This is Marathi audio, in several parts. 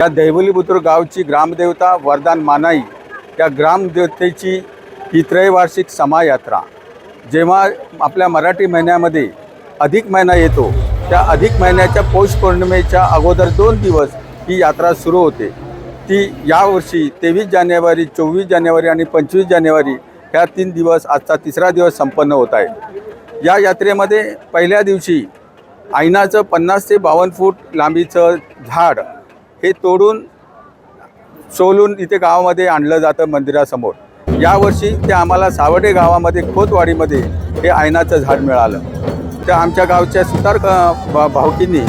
या दैवली बुद्रुक गावची ग्रामदेवता वरदान मानाई या ग्रामदेवतेची ही त्रैवार्षिक समायात्रा. जेव्हा आपल्या मराठी महिन्यामध्ये अधिक महिना येतो त्या अधिक महिन्याच्या पौष पौर्णिमेच्या अगोदर दोन दिवस ही यात्रा सुरू होते. ती यावर्षी तेवीस जानेवारी चोवीस जानेवारी आणि पंचवीस जानेवारी ह्या तीन दिवस आजचा तिसरा दिवस संपन्न होत आहे. या यात्रेमध्ये पहिल्या दिवशी आईनाचं पन्नास ते बावन्न फूट लांबीचं झाड हे तोडून सोलून इथे गावामध्ये आणलं जातं मंदिरासमोर. यावर्षी ते आम्हाला सावडे गावामध्ये खोतवाडीमध्ये हे आयनाचं झाड मिळालं. त्या आमच्या गावच्या सुतार भावकींनी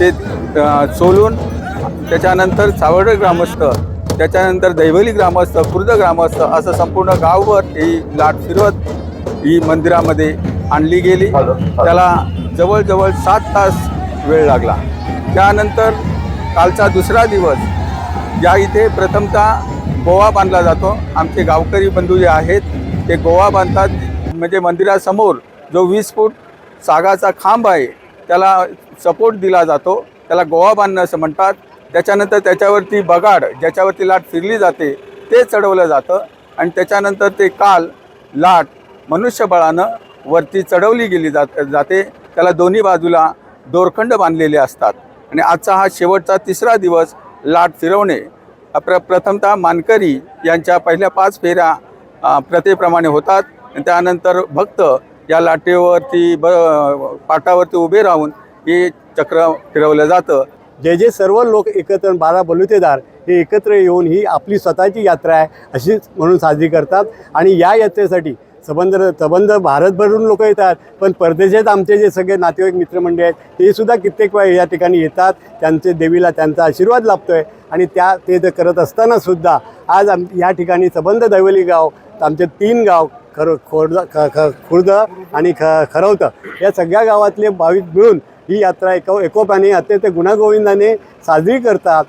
ते सोलून त्याच्यानंतर सावडे ग्रामस्थ त्याच्यानंतर दैवली ग्रामस्थ खुर्द ग्रामस्थ असं संपूर्ण गावभर ही लाट फिरवत ही मंदिरामध्ये आणली गेली. त्याला जवळजवळ सात तास वेळ लागला. त्यानंतर कालचा दुसरा दिवस या इथे प्रथमतः गोवा बांधला जातो. आमचे गावकरी बंधू जे आहेत ते गोवा बांधतात. म्हणजे मंदिरासमोर जो वीस फूट सागाचा खांब आहे त्याला सपोर्ट दिला जातो. त्याला गोवा बांधणं असं म्हणतात. त्याच्यानंतर त्याच्यावरती बगाड ज्याच्यावरती लाट फिरली जाते ते चढवलं जातं. आणि त्याच्यानंतर ते काल लाट मनुष्यबळानं वरती चढवली गेली जात जाते. त्याला दोन्ही बाजूला दोरखंड बांधलेले असतात. आणि आजचा हा शेवटचा तिसरा दिवस लाट फिरवणे. प्र प्रथमतः मानकरी यांच्या पहिल्या पाच फेऱ्या प्रथेप्रमाणे होतात. आणि त्यानंतर भक्त या लाटेवरती ब पाटावरती उभे राहून हे चक्र फिरवलं जातं. जे जे सर्व लोक एकत्र बारा बलुतेदार हे एकत्र येऊन ही आपली स्वतःची यात्रा आहे अशीच म्हणून साजरी करतात. आणि या यात्रेसाठी संबंध संबंध भारतभरून लोक येतात पण परदेशात आमचे जे सगळे नातेवाईक मित्रमंडळी आहेत ते सुद्धा कित्येक वेळ या ठिकाणी येतात त्यांचे देवीला त्यांचा आशीर्वाद लाभतो आहे आणि त्या ते जर करत असताना सुद्धा आज आम या ठिकाणी संबंध दैवली गाव आमचे तीन गाव खर खोर्द ख ख खुर्द आणि ख खरवतं या सगळ्या गावातले भाविक मिळून ही यात्रा एको एकोप्याने अत्यंत गुणागोविंदाने साजरी करतात.